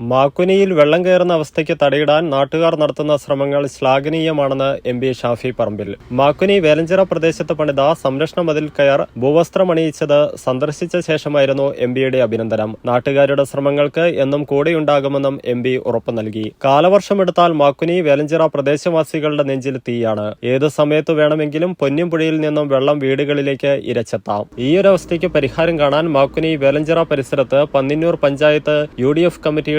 മാക്കുനിയിൽ വെള്ളം കയറുന്ന അവസ്ഥയ്ക്ക് തടയിടാൻ നാട്ടുകാർ നടത്തുന്ന ശ്രമങ്ങൾ ശ്ലാഘനീയമാണെന്ന് എം പി ഷാഫി പറമ്പിൽ. മാക്കുനി വേലഞ്ചിറ പ്രദേശത്ത് പണിത സംരക്ഷണ മതിൽ കയർ ഭൂവസ്ത്രമണിയിച്ചത് സന്ദർശിച്ച ശേഷമായിരുന്നു എം പിയുടെ അഭിനന്ദനം. നാട്ടുകാരുടെ ശ്രമങ്ങൾക്ക് എന്നും കൂടെയുണ്ടാകുമെന്നും എം പി ഉറപ്പു നൽകി. കാലവർഷമെടുത്താൽ മാക്കുനി വേലഞ്ചിറ പ്രദേശവാസികളുടെ നെഞ്ചിൽ തീയാണ്. ഏത് സമയത്ത് വേണമെങ്കിലും പൊന്നിൻപുഴയിൽ നിന്നും വെള്ളം വീടുകളിലേക്ക് ഇരച്ചെത്താം. ഈയൊരവസ്ഥയ്ക്ക് പരിഹാരം കാണാൻ മാക്കുനി വേലഞ്ചിറ പരിസരത്ത് Panninnur panchayat U D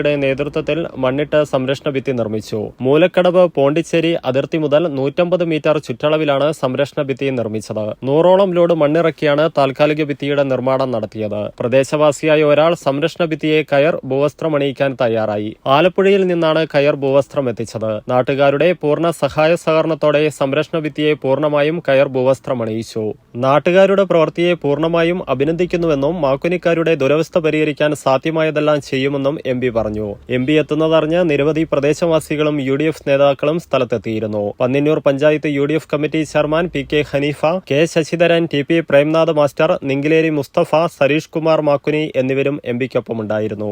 F നേതൃത്വത്തിൽ മണ്ണിട്ട് സംരക്ഷണ ഭിത്തി നിർമ്മിച്ചു. മൂലക്കടവ് പോണ്ടിച്ചേരി അതിർത്തി മുതൽ നൂറ്റമ്പത് മീറ്റർ ചുറ്റളവിലാണ് സംരക്ഷണ ഭിത്തി നിർമ്മിച്ചത്. നൂറോളം ലോഡ് മണ്ണിറക്കിയാണ് താൽക്കാലിക ഭിത്തിയുടെ നിർമ്മാണം നടത്തിയത്. പ്രദേശവാസിയായ ഒരാൾ സംരക്ഷണ ഭിത്തിയെ കയർ ഭൂവസ്ത്രമണിയിക്കാൻ തയ്യാറായി. ആലപ്പുഴയിൽ നിന്നാണ് കയർ ഭൂവസ്ത്രം എത്തിച്ചത്. നാട്ടുകാരുടെ പൂർണ സഹായ സഹകരണത്തോടെ സംരക്ഷണ ഭിത്തിയെ പൂർണമായും കയർ ഭൂവസ്ത്രമണിയിച്ചു. നാട്ടുകാരുടെ പ്രവൃത്തിയെ പൂർണമായും അഭിനന്ദിക്കുന്നുവെന്നും മാക്കുനിക്കാരുടെ ദുരവസ്ഥ പരിഹരിക്കാൻ സാധ്യമായതെല്ലാം ചെയ്യുമെന്നും എം പി പറഞ്ഞു. എം പി എത്തുന്നതറിഞ്ഞ് നിരവധി പ്രദേശവാസികളും യു ഡി എഫ് നേതാക്കളും സ്ഥലത്തെത്തിയിരുന്നു. Panninnur panchayat U D F committee chairman P K Haneefa K Sasidharan T P Premnath master Ninkileri Musthafa Sareesh Kumar Makkuni എന്നിവരും എം പിക്കൊപ്പമുണ്ടായിരുന്നു.